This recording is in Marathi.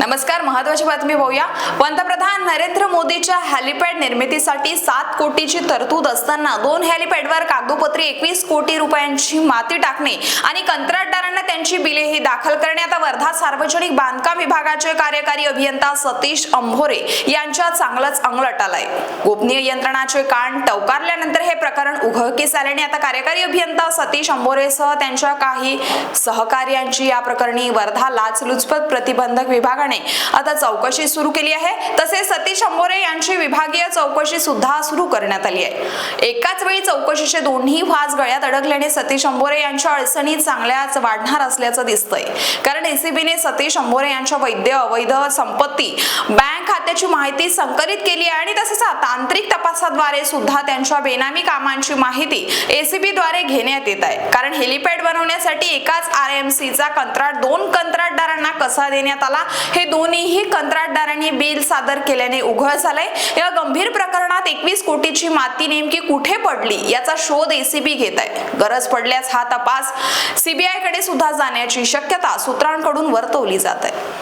नमस्कार महत्वाची बातमी पाहूया. पंतप्रधान नरेंद्र मोदीच्या हेलिपॅड निर्मितीसाठी सात कोटीची तरतूद असताना दोन हेलिपॅडवर कागदोपत्री एकवीस कोटी रुपयांची माती टाकणे आणि कंत्राटदार त्यांची बिलेही दाखल करण्यात वर्धा सार्वजनिक बांधकाम विभागाचे कार्यकारी अभियंता सतीश अंभोरे यांच्या चांगलंच अंगलट आलाय. गोपनीय यंत्रणाचे कान टवकारल्यानंतर हे प्रकरण उघडकीस आल्याने आता कार्यकारी अभियंता सतीश अंभोरेसह त्यांच्या काही सहकार्यांची या प्रकरणी वर्धा लाचलुचपत प्रतिबंधक विभागाने आता चौकशी सुरू केली आहे. तसेच सतीश अंबोरे यांची विभागीय चौकशी सुद्धा सुरू करण्यात आली आहे. एकाच वेळी चौकशीचे दोन्ही व्हाज गळ्यात अडकल्याने सतीश अंबोरे यांच्या अडचणी चांगल्याच वाढणार असल्याचं दिसतंय. कारण एसीबीने सतीश अंबोरे यांच्या वैद्य अवैध संपत्ती बँक खात्याची माहिती संकलित केली आहे आणि तसेच तांत्रिक तपासाद्वारे सुद्धा त्यांच्या बेनामी कामांची माहिती एसीबी द्वारे घेण्यात येत आहे. कारण हेलिपॅड बनवण्यासाठी एकाच आर एम सीचा कंत्राट दोन कंत्राट कसा देण्यात आला. हे दोन्हीही कंत्राटदारांनी बिल सादर केल्याने उघड झालंय. या गंभीर प्रकरणात एकवीस कोटीची माती नेमकी कुठे पडली याचा शोध एसीबी घेत आहे गरज पडल्यास हा तपास सीबीआयकडे सुद्धा जाण्याची शक्यता सूत्रांकडून वर्तवली जात आहे.